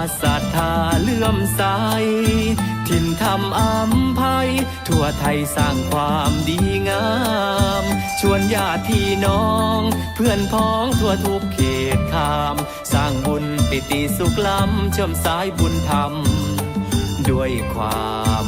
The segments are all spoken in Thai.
าศรัทธาเลื่อมใสทิ่นธรรมอัมภัย ทั่วไทยสร้างความดีงาม ชวนญาติพี่น้อง เพื่อนพ้องทั่วทุกเขตคาม สร้างบุญปิติสุขล้ำเชื่อมสายบุญธรรม ด้วยความ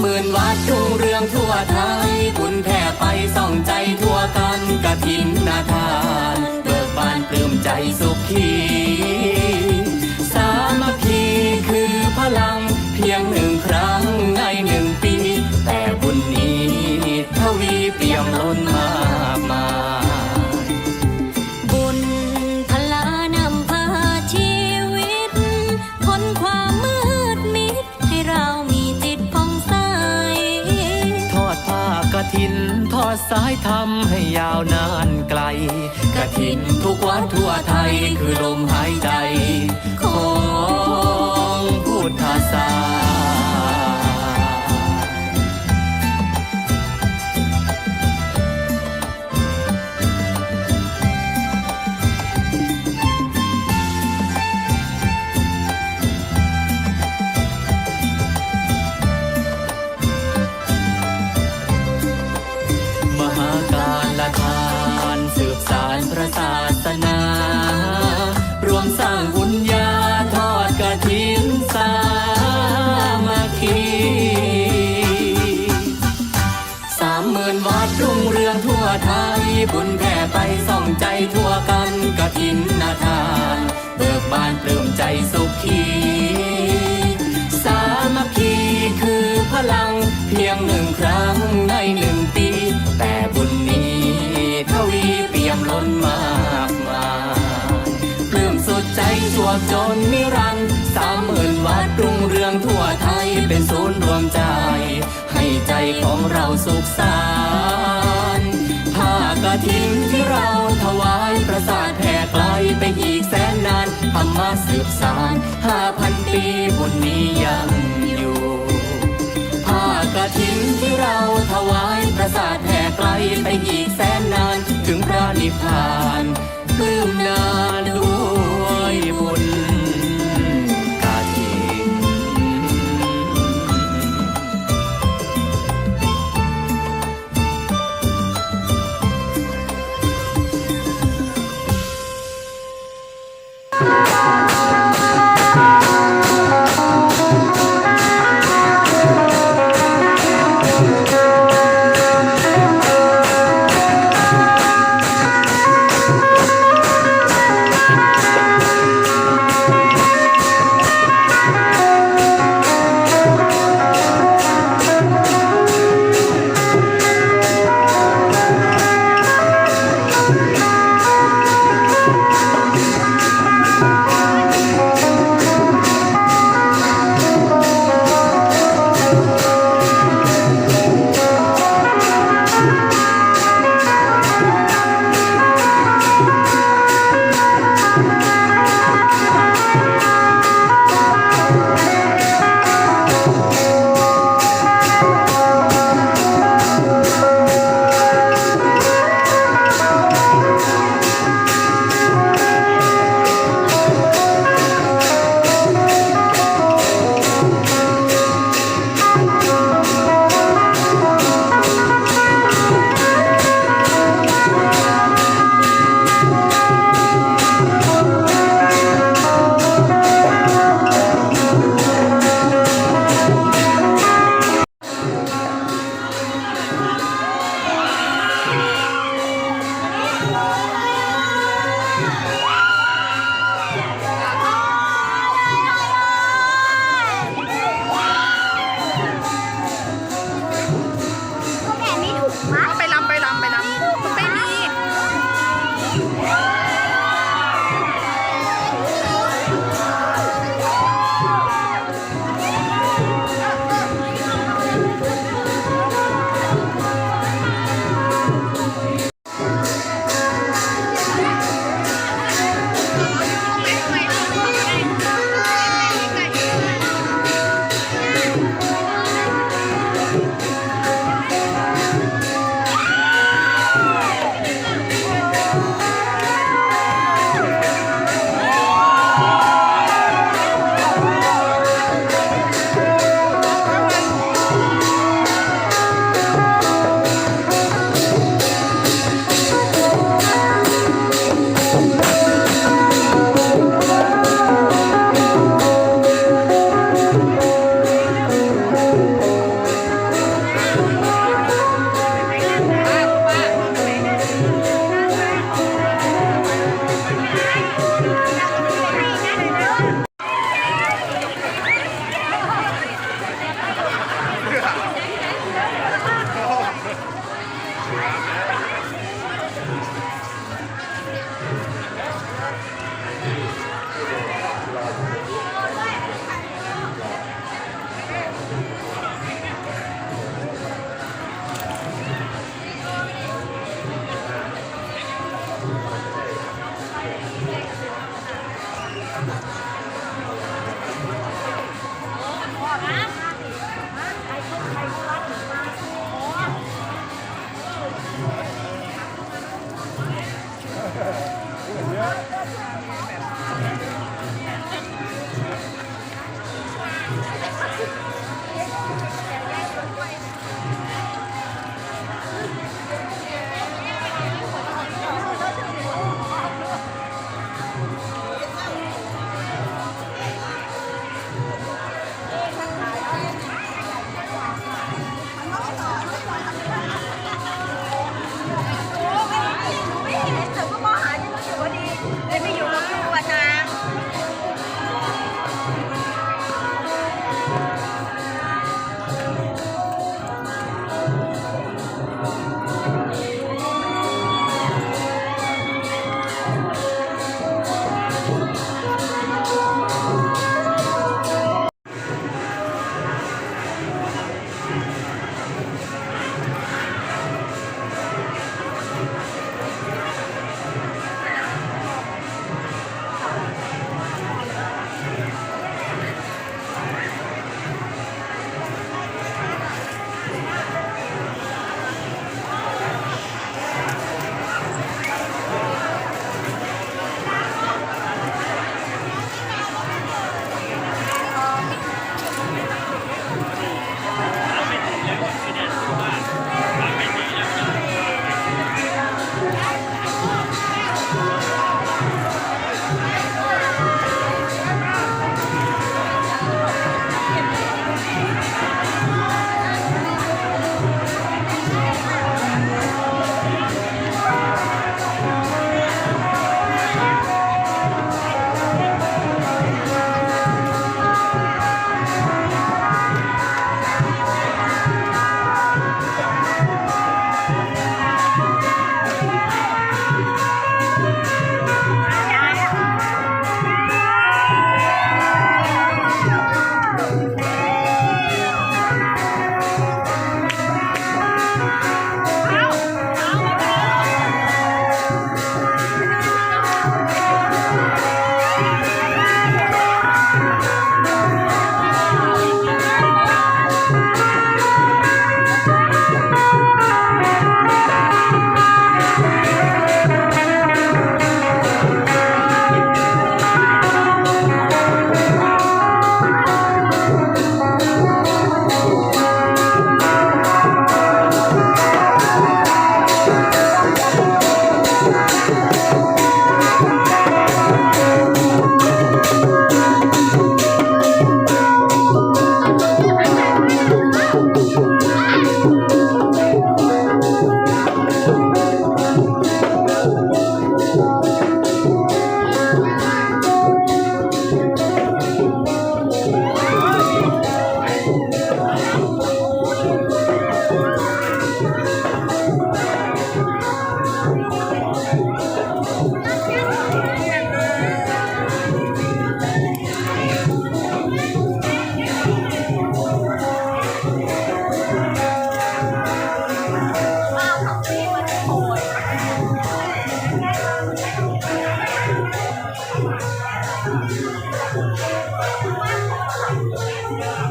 หมื่นวัดรุ่งเรืองทั่วไทยบุญแผ่ไปส่องใจทั่วกันกระถินนาทา สายธรรมให้ยาวนานไกลกระถินทุกวัดทั่วไทยคือลมหายใจของ นนิรันดร์สามหมื่นวัดรุ่งเรืองทั่วไทยเป็นศูนย์รวมใจ ให้ใจของเราสุขสานต์ผ้ากฐินที่เราถวายประสาทแผ่ไกลไปอีกแสนนานธรรมะสืบสานห้าพันปีบุญนี้ยังอยู่ผ้ากฐินที่เราถวายประสาทแผ่ไกลไปอีกแสนนานถึงพระนิพพานปลื้มนา Thank you.